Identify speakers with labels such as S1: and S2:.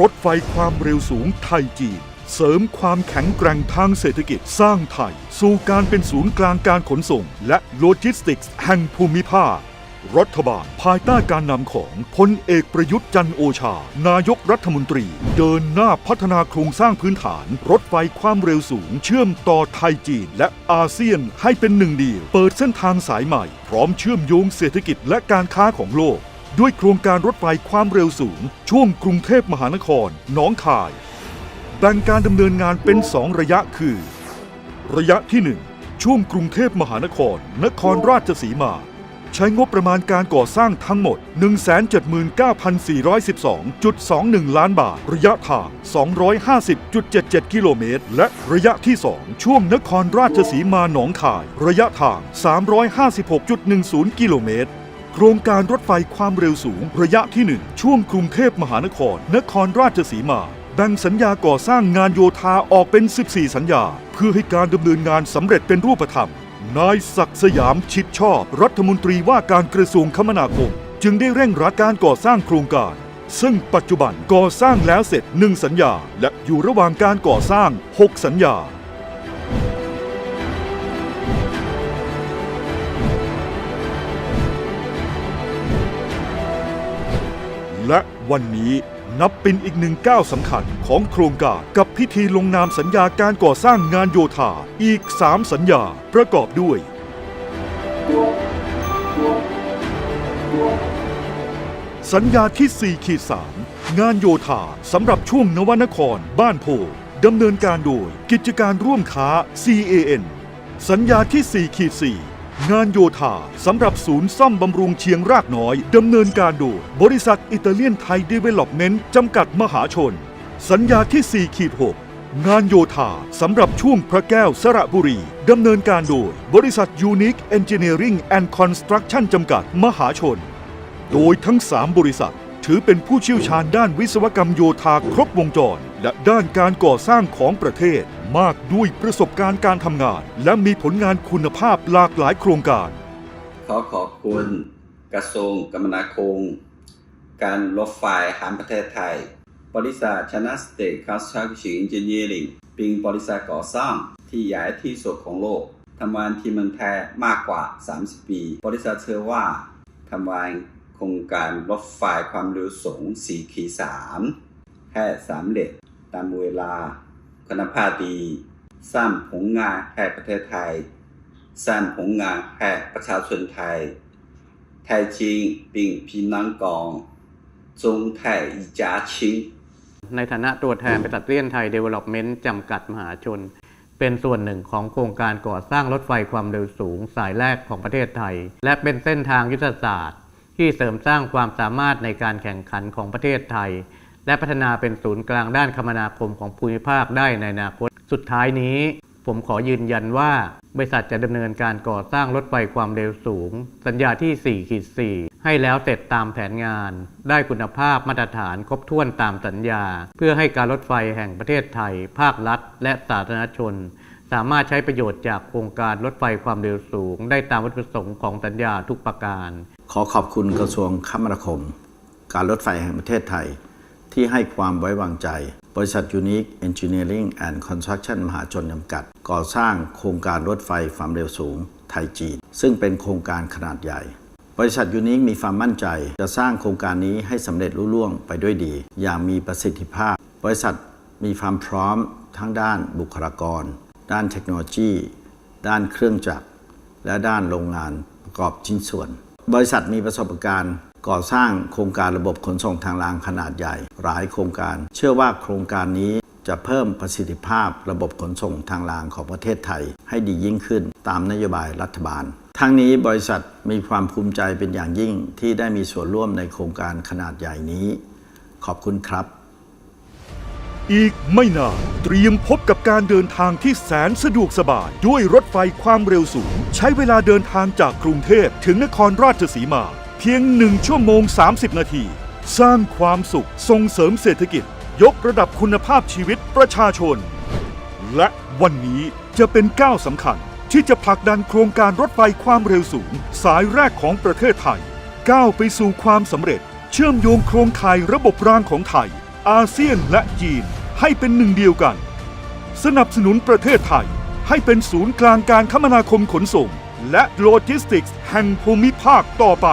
S1: รถไฟความเร็วสูงไทยจีนเสริมความแข็งแกร่งทางเศรษฐกิจสร้างไทย สู่การเป็นศูนย์กลางการขนส่ง และโลจิสติกส์แห่งภูมิภาค รัฐบาลภายใต้การนำของพลเอกประยุทธ์จันโอชา นายกรัฐมนตรี เดินหน้าพัฒนาโครงสร้างพื้นฐาน รถไฟความเร็วสูง เชื่อมต่อไทยจีน และอาเซียนให้เป็นหนึ่งเดียว เปิดเส้นทางสายใหม่ พร้อมเชื่อมโยงเศรษฐกิจและการค้าของโลก ด้วยโครงการรถไฟความเร็วสูง ช่วงกรุงเทพมหานครหนองคาย แบ่งการดำเนินงานเป็น2ระยะคือ ระยะที่ 1 ช่วงกรุงเทพมหานคร นครราชสีมา ใช้งบประมาณการก่อสร้างทั้งหมด 179,412.21 ล้านบาท ระยะทาง 250.77 กิโลเมตร และระยะที่ 2 ช่วงนครราชสีมาหนองคาย ระยะทาง 356.10 กิโลเมตร โครงการรถไฟความเร็วสูงระยะที่ 1 ช่วงกรุงเทพมหานคร นครราชสีมา แบ่งสัญญาก่อสร้างงานโยธาออกเป็น 14 สัญญา เพื่อให้การดำเนินงานสำเร็จเป็นรูปธรรม นายศักดิ์สยามชิดชอบ รัฐมนตรีว่าการกระทรวงคมนาคม จึงได้เร่งรัดการก่อสร้างโครงการ ซึ่งปัจจุบันก่อสร้างแล้วเสร็จ 1 สัญญา และอยู่ระหว่างการก่อสร้าง 6 สัญญา และวันนี้นับเป็นอีกหนึ่งก้าวสำคัญของโครงการกับพิธีลงนามสัญญาการก่อสร้างงานโยธาอีก 3 สัญญาประกอบด้วย สัญญาที่ 4 ขีด 3 งานโยธาสำหรับช่วงนวนคร บ้านโพดำเนินการโดยกิจการร่วมค้า CAN สัญญาที่4ขีด4 งานโยธาสำหรับศูนย์ซ่อมบำรุงเชียงรากน้อยดำเนินการโดยบริษัทอิตาเลียนไทยเดเวล็อปเมนต์จำกัดมหาชน สัญญาที่ 4 ขีด 6 งานโยธาสำหรับช่วงพระแก้วสระบุรีดำเนินการโดยบริษัท Unique Engineering and Construction จำกัดมหาชน โดยทั้ง 3 บริษัท ถือเป็นผู้เชี่ยวชาญด้านวิศวกรรมโยธาครบวงจร และด้านการก่อสร้างของประเทศ มากด้วยประสบการณ์การทำงาน และมีผลงานคุณภาพหลากหลายโครงการ
S2: ขอขอบคุณกระทรวงคมนาคม การรถไฟแห่งประเทศไทย บริษัทชนะสเตทค o ส s t ั u c t i o n Engineering เป็นบริษัทก่อสร้างที่ใหญ่ที่สุดของโลกทำงานที่เมืองไทยมากกว่า 30 ปี บริษัทเชื่อว่าทำงาน โครงการรถไฟความเร็วสูง4ขีสามแค่สามเหล็กตามเวลา คุณภาพดี สร้างผลงานแห่ประเทศไทย สร้างผลงานแห่ประชาชนไทย ไทยจริงปิงพีน้องกอง จงไทยจ้าชิง
S3: ในฐานะตัวแทนบริษัทเลี่ยนไทยเดเวล็อปเมนต์จำกัดมหาชน เป็นส่วนหนึ่งของโครงการก่อสร้างรถไฟความเร็วสูงสายแรกของประเทศไทย และเป็นเส้นทางยุทธศาสตร์ ที่เสริมสร้างความสามารถในการแข่งขันของประเทศไทย และพัฒนาเป็นศูนย์กลางด้านคมนาคมของภูมิภาคได้ในอนาคต สุดท้ายนี้ ผมขอยืนยันว่า บริษัทจะดำเนินการก่อสร้างรถไฟความเร็วสูง สัญญาที่4ขีด4ให้แล้วเสร็จตามแผนงาน ได้คุณภาพมาตรฐานครบถ้วนตามสัญญา เพื่อให้การรถไฟแห่งประเทศไทย ภาครัฐ และสาธารณชนสามารถใช้ประโยชน์จากโครงการรถไฟความเร็วสูง ได้ตามวัตถุประสงค์ของสัญญาทุกประการ
S4: ขอขอบคุณกระทรวงคมนาคม การรถไฟแห่งประเทศไทย ที่ให้ความไว้วางใจ บริษัท Unique Engineering and Construction มหาชนจำกัด ก่อสร้างโครงการรถไฟความเร็วสูง ไทยจีน ซึ่งเป็นโครงการขนาดใหญ่ บริษัทยูนิคมีความมั่นใจ จะสร้างโครงการนี้ให้สำเร็จรุ่ล่วงไปด้วยดี อย่างมีประสิทธิภาพ บริษัทมีความพร้อมทั้งด้านบุคลากร ด้านเทคโนโลยี ด้านเครื่องจักร และด้านโรงงานประกอบชิ้นส่วน บริษัทมีประสบการณ์ก่อสร้างโครงการระบบขนส่งทางรางขนาดใหญ่ หลายโครงการ เชื่อว่าโครงการนี้จะเพิ่มประสิทธิภาพระบบขนส่งทางรางของประเทศไทย ให้ดียิ่งขึ้นตามนโยบายรัฐบาล ทั้งนี้บริษัทมีความภูมิใจเป็นอย่างยิ่งที่ได้มีส่วนร่วมในโครงการขนาดใหญ่นี้ ขอบคุณครับ
S1: อีกไม่นานเตรียมพบกับการเดินทางที่แสนสะดวกสบาย ด้วยรถไฟความเร็วสูง ใช้เวลาเดินทางจากกรุงเทพถึงนครราชสีมา เพียง 1 ชั่วโมง 30 นาที สร้างความสุขส่งเสริมเศรษฐกิจ ยกระดับคุณภาพชีวิตประชาชน และวันนี้จะเป็นก้าวสำคัญ ที่จะผลักดันโครงการรถไฟความเร็วสูง สายแรกของประเทศไทย ก้าวไปสู่ความสำเร็จ เชื่อมโยงโครงข่ายระบบรางของไทย อาเซียนและจีนให้เป็นหนึ่งเดียวกัน สนับสนุนประเทศไทยให้เป็นศูนย์กลางการคมนาคมขนส่ง และโลจิสติกส์แห่งภูมิภาคต่อไป